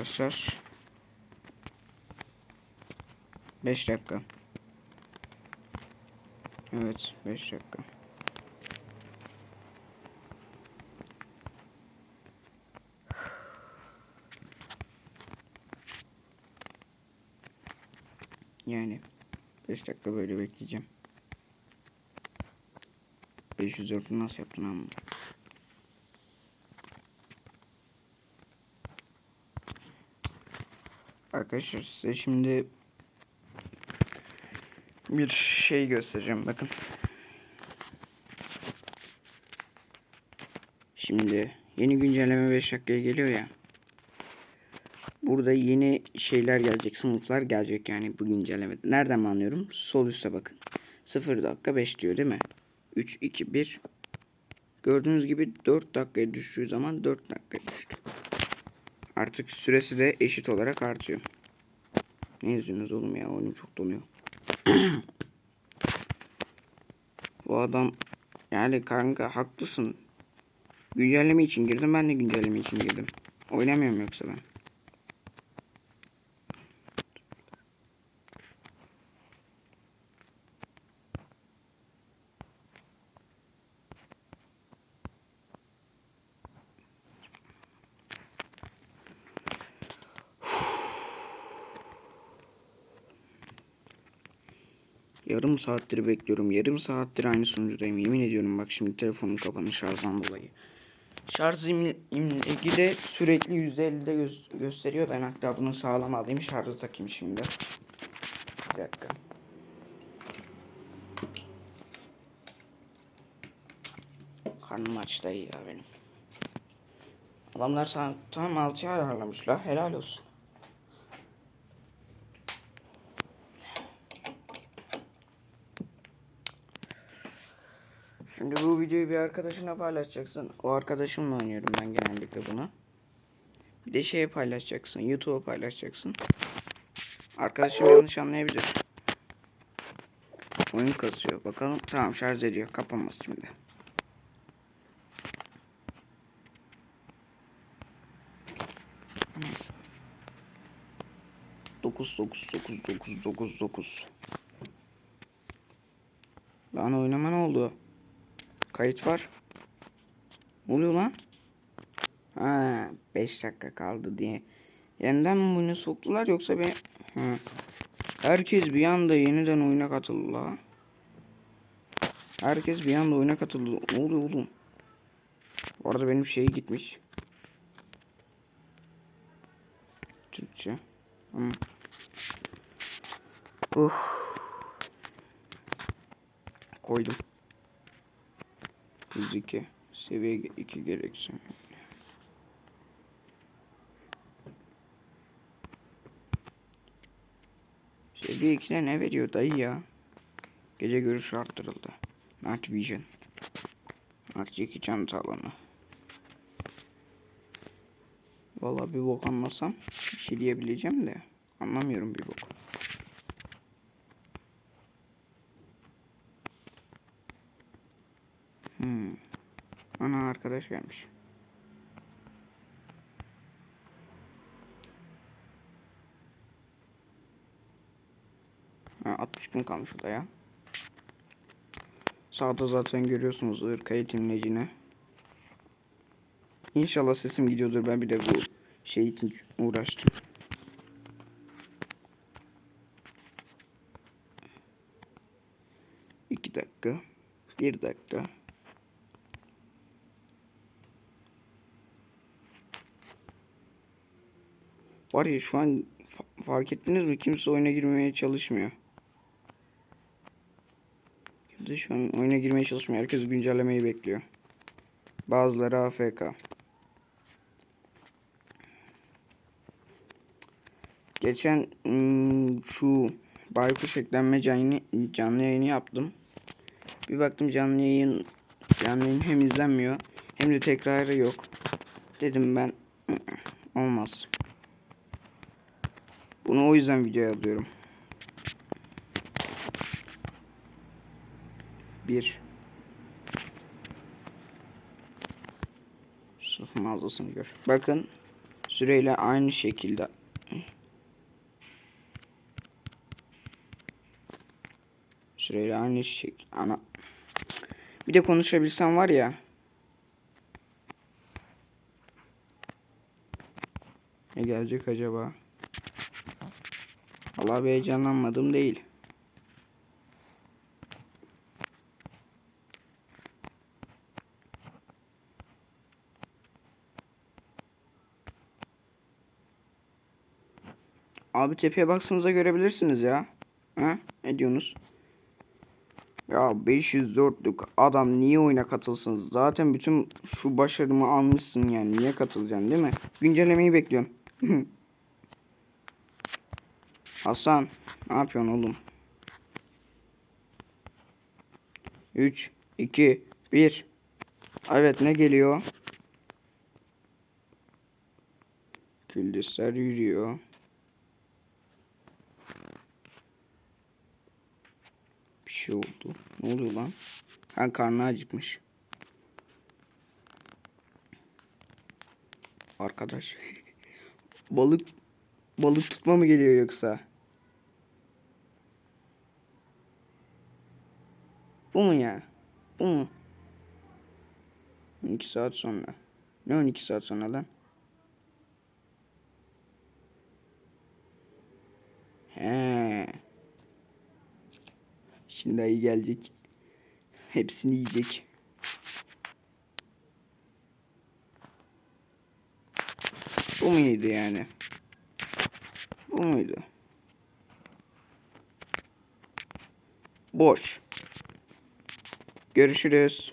Arkadaşlar 5 dakika. Evet 5 dakika. Yani 5 dakika böyle bekleyeceğim. 504'ü nasıl yaptın ama? Arkadaşlar size şimdi bir şey göstereceğim bakın. Şimdi yeni güncelleme 5 dakikaya geliyor ya. Burada yeni şeyler gelecek, sınıflar gelecek yani bu güncellemede. Nereden anlıyorum? Sol üstte bakın. 0 dakika 5 diyor değil mi? 3, 2, 1. Gördüğünüz gibi 4 dakikaya düştüğü zaman 4 dakikaya düştü. Artık süresi de eşit olarak artıyor. Ne yazıyorsunuz oğlum ya? Oyunum çok donuyor. Bu adam yani kanka haklısın. Güncelleme için girdim. Ben de güncelleme için girdim. Oynamıyorum yoksa ben. Yarım saattir bekliyorum. Yarım saattir aynı sunucudayım. Yemin ediyorum bak şimdi telefonum kapanır şarjdan dolayı. Şarj imleki de sürekli %50'de göz gösteriyor. Ben hatta bunu sağlam alayım. Şarjı takayım şimdi. Bir dakika. Karnım aç dayı ya benim. Adamlar tam 6'ya ayarlamışlar. Helal olsun. Şimdi bu videoyu bir arkadaşına paylaşacaksın. O arkadaşımla oynuyorum ben genellikle bunu. Bir de şeye paylaşacaksın. YouTube'a paylaşacaksın. Arkadaşım yanlış anlayabilir. Oyun kasıyor. Bakalım. Tamam şarj ediyor. Kapanmaz şimdi. Dokuz dokuz dokuz dokuz dokuz dokuz. Lan oynama ne oldu? Kayıt var. Ne oluyor lan? Ha, 5 dakika kaldı diye. Yeniden mi oyuna soktular yoksa be... Ha. Herkes bir anda yeniden oyuna katıldı la. Herkes bir anda oyuna katıldı. Ne oluyor oğlum? Bu arada benim şey gitmiş. Türkçe. Ama... Uh. Koydum. 102 seviye 2 gereksinim. Seviye 2'de ne veriyor dayı ya? Gece görüşü arttırıldı. Night Vision. Artı 2 çanta alanı. Vallahi bir bok anlasam bir şey diyebileceğim de anlamıyorum bir bok. Ana arkadaş gelmiş. Ha, 60 gün kalmış o da ya. Sağda zaten görüyorsunuz ırk eğitimlecine. İnşallah sesim gidiyordur. Ben bir de bu şey için uğraştım. İki dakika. Bir dakika. Var ya şu an fa- fark ettiniz mi? Kimse oyuna girmeye çalışmıyor. Kimse şu an oyuna girmeye çalışmıyor. Herkes güncellemeyi bekliyor. Bazıları AFK. Geçen şu baykuş eklenme canlı, canlı yayını yaptım. Bir baktım canlı yayın canlı yayın hem izlenmiyor hem de tekrarı yok. Dedim ben "ı-ı, olmaz. Bunu o yüzden videoya alıyorum. Bir. Sırf mağazasını gör. Bakın Süreyle aynı şekilde. Süreyle aynı şekilde. Ana. Bir de konuşabilsem var ya. Ne gelecek acaba? Vallahi bir heyecanlanmadım değil. Abi tepeye baksanıza görebilirsiniz ya. Ha? Ne diyorsunuz? Ya 504'lük adam niye oyuna katılsın? Zaten bütün şu başarımı almışsın yani. Niye katılacaksın değil mi? Güncellemeyi bekliyorum. Hasan ne yapıyorsun oğlum? 3 2 1 Evet ne geliyor? Küldüsler yürüyor. Bir şey oldu. Ne oluyor lan? Ha karnı acıkmış. Arkadaş. balık balık tutma mı geliyor yoksa? Bu mu ya? Bu mu? 12 saat sonra. Ne 12 saat sonra lan? He. Şimdi ayı gelecek. Hepsini yiyecek. Bu muydu yani? Bu muydu? Boş. Görüşürüz.